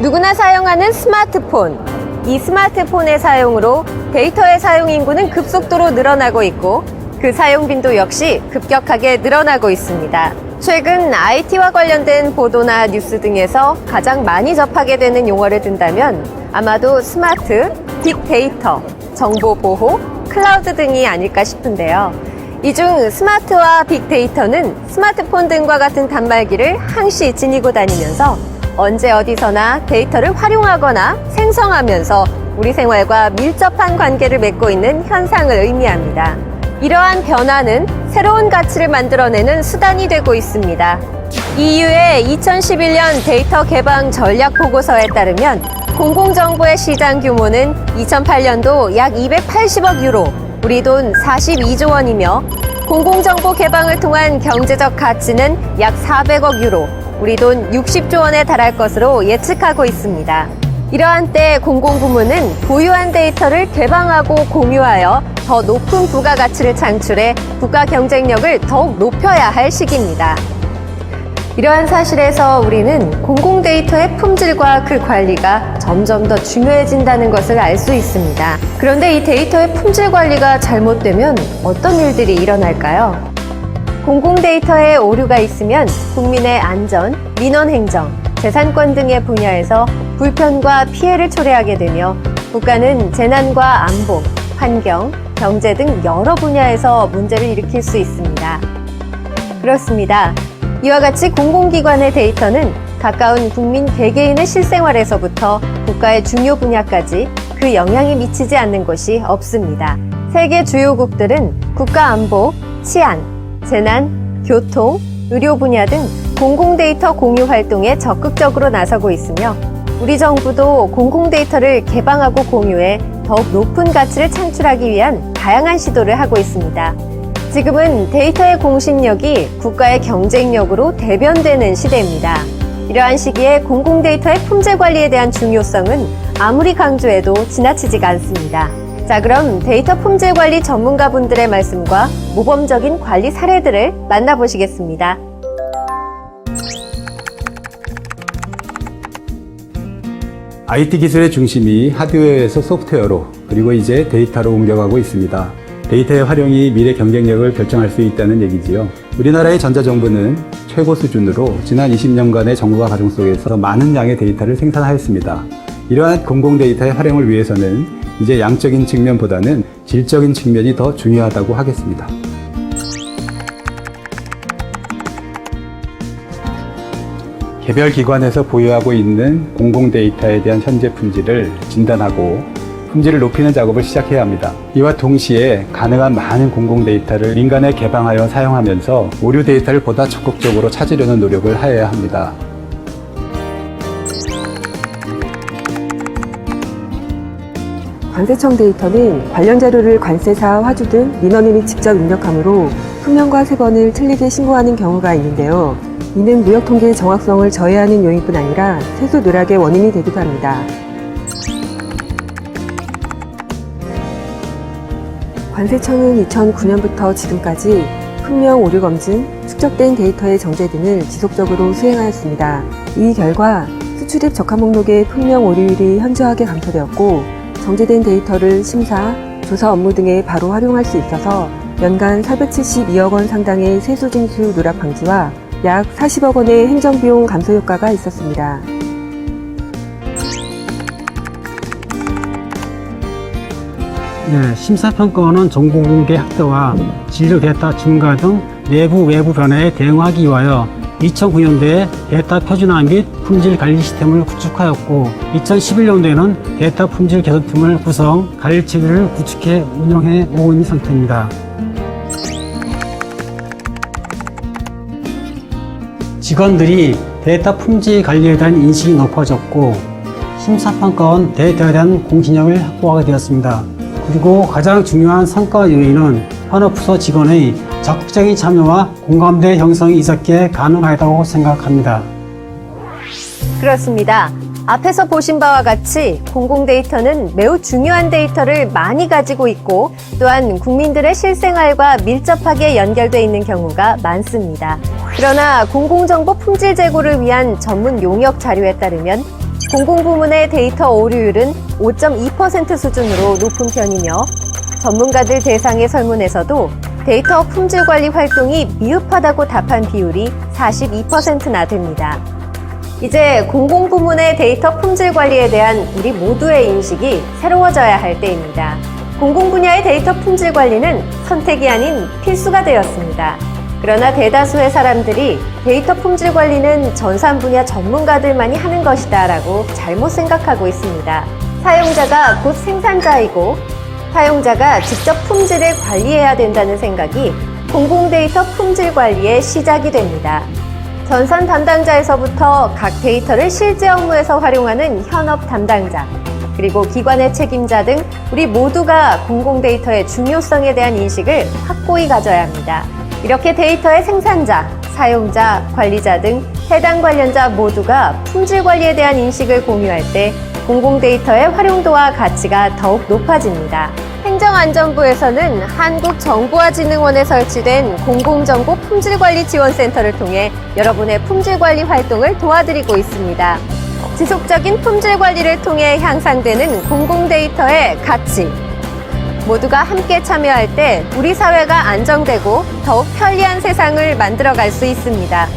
누구나 사용하는 스마트폰. 이 스마트폰의 사용으로 데이터의 사용 인구는 급속도로 늘어나고 있고 그 사용 빈도 역시 급격하게 늘어나고 있습니다. 최근 IT와 관련된 보도나 뉴스 등에서 가장 많이 접하게 되는 용어를 든다면 아마도 스마트, 빅데이터, 정보 보호, 클라우드 등이 아닐까 싶은데요. 이 중 스마트와 빅데이터는 스마트폰 등과 같은 단말기를 항시 지니고 다니면서 언제 어디서나 데이터를 활용하거나 생성하면서 우리 생활과 밀접한 관계를 맺고 있는 현상을 의미합니다. 이러한 변화는 새로운 가치를 만들어내는 수단이 되고 있습니다. EU의 2011년 데이터 개방 전략 보고서에 따르면 공공정보의 시장 규모는 2008년도 약 280억 유로, 우리 돈 42조 원이며 공공정보 개방을 통한 경제적 가치는 약 400억 유로, 우리 돈 60조 원에 달할 것으로 예측하고 있습니다. 이러한 때 공공부문은 보유한 데이터를 개방하고 공유하여 더 높은 부가가치를 창출해 국가 경쟁력을 더욱 높여야 할 시기입니다. 이러한 사실에서 우리는 공공 데이터의 품질과 그 관리가 점점 더 중요해진다는 것을 알 수 있습니다. 그런데 이 데이터의 품질 관리가 잘못되면 어떤 일들이 일어날까요? 공공 데이터에 오류가 있으면 국민의 안전, 민원 행정, 재산권 등의 분야에서 불편과 피해를 초래하게 되며 국가는 재난과 안보, 환경, 경제 등 여러 분야에서 문제를 일으킬 수 있습니다. 그렇습니다. 이와 같이 공공기관의 데이터는 가까운 국민 개개인의 실생활에서부터 국가의 중요 분야까지 그 영향이 미치지 않는 곳이 없습니다. 세계 주요국들은 국가 안보, 치안, 재난, 교통, 의료 분야 등 공공 데이터 공유 활동에 적극적으로 나서고 있으며 우리 정부도 공공 데이터를 개방하고 공유해 더욱 높은 가치를 창출하기 위한 다양한 시도를 하고 있습니다. 지금은 데이터의 공신력이 국가의 경쟁력으로 대변되는 시대입니다. 이러한 시기에 공공 데이터의 품질 관리에 대한 중요성은 아무리 강조해도 지나치지가 않습니다. 자, 그럼 데이터 품질 관리 전문가분들의 말씀과 모범적인 관리 사례들을 만나보시겠습니다. IT 기술의 중심이 하드웨어에서 소프트웨어로 그리고 이제 데이터로 옮겨가고 있습니다. 데이터의 활용이 미래 경쟁력을 결정할 수 있다는 얘기지요. 우리나라의 전자정부는 최고 수준으로 지난 20년간의 정부와 가정 속에서 많은 양의 데이터를 생산하였습니다. 이러한 공공 데이터의 활용을 위해서는 이제 양적인 측면보다는 질적인 측면이 더 중요하다고 하겠습니다. 개별 기관에서 보유하고 있는 공공 데이터에 대한 현재 품질을 진단하고 품질을 높이는 작업을 시작해야 합니다. 이와 동시에 가능한 많은 공공 데이터를 민간에 개방하여 사용하면서 오류 데이터를 보다 적극적으로 찾으려는 노력을 하여야 합니다. 관세청 데이터는 관련 자료를 관세사, 화주 등 민원인이 직접 입력하므로 품명과 세번을 틀리게 신고하는 경우가 있는데요. 이는 무역 통계의 정확성을 저해하는 요인뿐 아니라 세수 누락의 원인이 되기도 합니다. 관세청은 2009년부터 지금까지 품명 오류 검증, 축적된 데이터의 정제 등을 지속적으로 수행하였습니다. 이 결과 수출입 적합 목록의 품명 오류율이 현저하게 감소되었고 정제된 데이터를 심사, 조사 업무 등에 바로 활용할 수 있어서 연간 472억 원 상당의 세수 징수 누락 방지와 약 40억 원의 행정비용 감소 효과가 있었습니다. 네, 심사평가원은 정보 공개 확대와 진료 데이터 증가 등 내부 외부 변화에 대응하기 위하여 2009년도에 데이터 표준화 및 품질 관리 시스템을 구축하였고 2011년도에는 데이터 품질 개선팀을 구성 관리 체계를 구축해 운영해 오고 있는 상태입니다. 직원들이 데이터 품질 관리에 대한 인식이 높아졌고 심사평가원 데이터에 대한 공신력을 확보하게 되었습니다. 그리고 가장 중요한 성과 요인은 현업 부서 직원의 적극적인 참여와 공감대 형성이 있었기에 가능하다고 생각합니다. 그렇습니다. 앞에서 보신 바와 같이 공공 데이터는 매우 중요한 데이터를 많이 가지고 있고 또한 국민들의 실생활과 밀접하게 연결돼 있는 경우가 많습니다. 그러나 공공정보 품질 제고를 위한 전문 용역 자료에 따르면 공공부문의 데이터 오류율은 5.2% 수준으로 높은 편이며 전문가들 대상의 설문에서도 데이터 품질 관리 활동이 미흡하다고 답한 비율이 42%나 됩니다. 이제 공공부문의 데이터 품질 관리에 대한 우리 모두의 인식이 새로워져야 할 때입니다. 공공 분야의 데이터 품질 관리는 선택이 아닌 필수가 되었습니다. 그러나 대다수의 사람들이 데이터 품질 관리는 전산 분야 전문가들만이 하는 것이다 라고 잘못 생각하고 있습니다. 사용자가 곧 생산자이고 사용자가 직접 품질을 관리해야 된다는 생각이 공공 데이터 품질 관리의 시작이 됩니다. 전산 담당자에서부터 각 데이터를 실제 업무에서 활용하는 현업 담당자, 그리고 기관의 책임자 등 우리 모두가 공공 데이터의 중요성에 대한 인식을 확고히 가져야 합니다. 이렇게 데이터의 생산자, 사용자, 관리자 등 해당 관련자 모두가 품질 관리에 대한 인식을 공유할 때 공공 데이터의 활용도와 가치가 더욱 높아집니다. 행정안전부에서는 한국정보화진흥원에 설치된 공공정보 품질관리 지원센터를 통해 여러분의 품질관리 활동을 도와드리고 있습니다. 지속적인 품질 관리를 통해 향상되는 공공 데이터의 가치. 모두가 함께 참여할 때 우리 사회가 안정되고 더욱 편리한 세상을 만들어갈 수 있습니다.